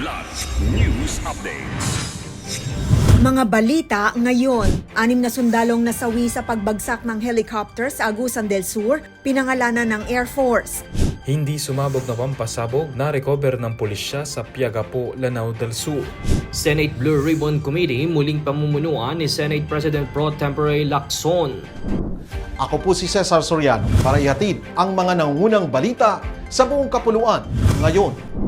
Kidlat News Updates. Mga balita ngayon, anim na sundalong nasawi sa pagbagsak ng helicopter sa Agusan del Sur, pinangalanan ng Air Force. Hindi sumabog na pampasabog na recover ng pulisya sa Piagapo, Lanao del Sur. Senate Blue Ribbon Committee muling pamumunuan ni Senate President Pro Tempore Lacson. Ako po si Cesar Soriano para ihatid ang mga nangungunang balita sa buong kapuluan ngayon.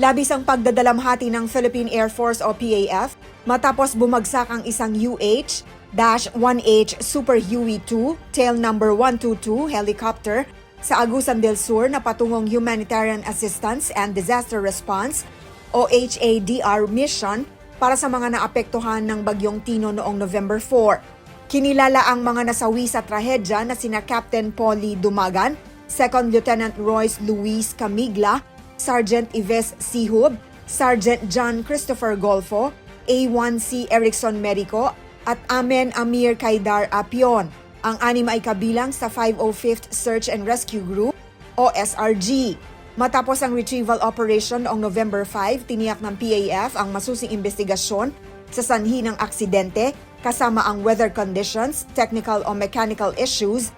Labis ang pagdadalamhati ng Philippine Air Force o PAF matapos bumagsak ang isang UH-1H Super Huey-2 tail number 122 helicopter sa Agusan del Sur na patungong Humanitarian Assistance and Disaster Response o HADR mission para sa mga naapektuhan ng bagyong Tino noong November 4. Kinilala ang mga nasawi sa trahedya na sina Captain Polly Dumagan, Second Lieutenant Royce Luis Camigla, Sergeant Ives Sihub, Sergeant John Christopher Golfo, A1C Erickson Medico, at Amen Amir Kaidar Apion. Ang anim ay kabilang sa 505th Search and Rescue Group o SRG. Matapos ang retrieval operation noong November 5, tiniyak ng PAF ang masusing investigasyon sa sanhi ng aksidente kasama ang weather conditions, technical o mechanical issues,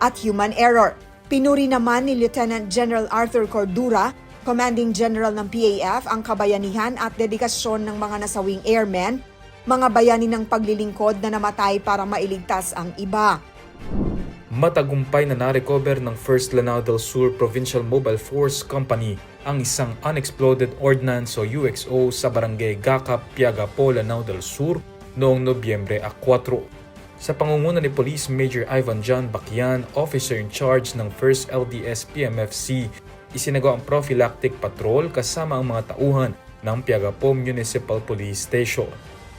at human error. Pinuri naman ni Lieutenant General Arthur Cordura, Commanding General ng PAF, ang kabayanihan at dedikasyon ng mga nasawing airmen, mga bayani ng paglilingkod na namatay para mailigtas ang iba. Matagumpay na na-recover ng 1st Lanao del Sur Provincial Mobile Force Company ang isang unexploded ordnance o UXO sa barangay Gakap, Piagapo, Lanao del Sur noong Nobyembre 4. Sa pangunguna ni Police Major Ivan John Bakian, officer in charge ng 1st LDS PMFC, isinagawa ang prophylactic patrol kasama ang mga tauhan ng Piagapo Municipal Police Station.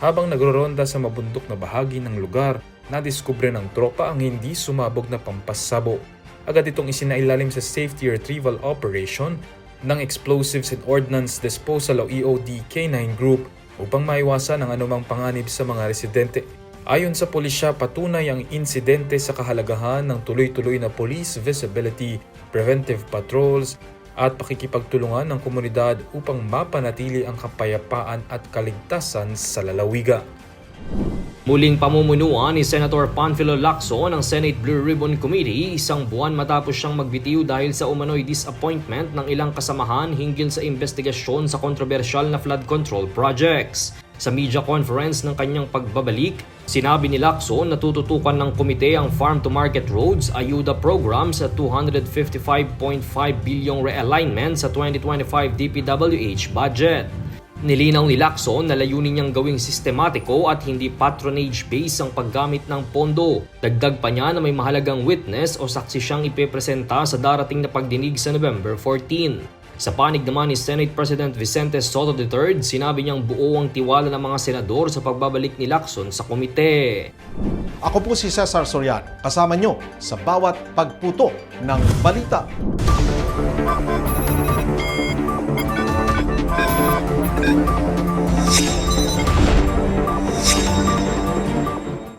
Habang nagroronda sa mabundok na bahagi ng lugar, nadiskubre ng tropa ang hindi sumabog na pampasabo. Agad itong isinailalim sa Safety Retrieval Operation ng Explosives and Ordnance Disposal o EOD K9 Group upang maiwasan ang anumang panganib sa mga residente. Ayon sa pulisya, patunay ang insidente sa kahalagahan ng tuloy-tuloy na police visibility, preventive patrols, at pakikipagtulungan ng komunidad upang mapanatili ang kapayapaan at kaligtasan sa lalawiga. Muling pamumunuan ni Senator Panfilo Lacson ng Senate Blue Ribbon Committee isang buwan matapos siyang magbitiw dahil sa umano'y disappointment ng ilang kasamahan hinggil sa investigasyon sa kontrobersyal na flood control projects. Sa media conference ng kanyang pagbabalik, sinabi ni Lacson na tututukan ng komite ang Farm to Market Roads Ayuda Program sa 255.5 bilyong realignment sa 2025 DPWH budget. Nilinaw ni Lacson na layunin niyang gawing sistematiko at hindi patronage-based ang paggamit ng pondo. Dagdag pa niya na may mahalagang witness o saksi siyang ipepresenta sa darating na pagdinig sa November 14. Sa panig naman ni Senate President Vicente Soto III, sinabi niyang buo ang tiwala ng mga senador sa pagbabalik ni Lacson sa komite. Ako po si Cesar Soriano, kasama nyo sa bawat pagputo ng balita.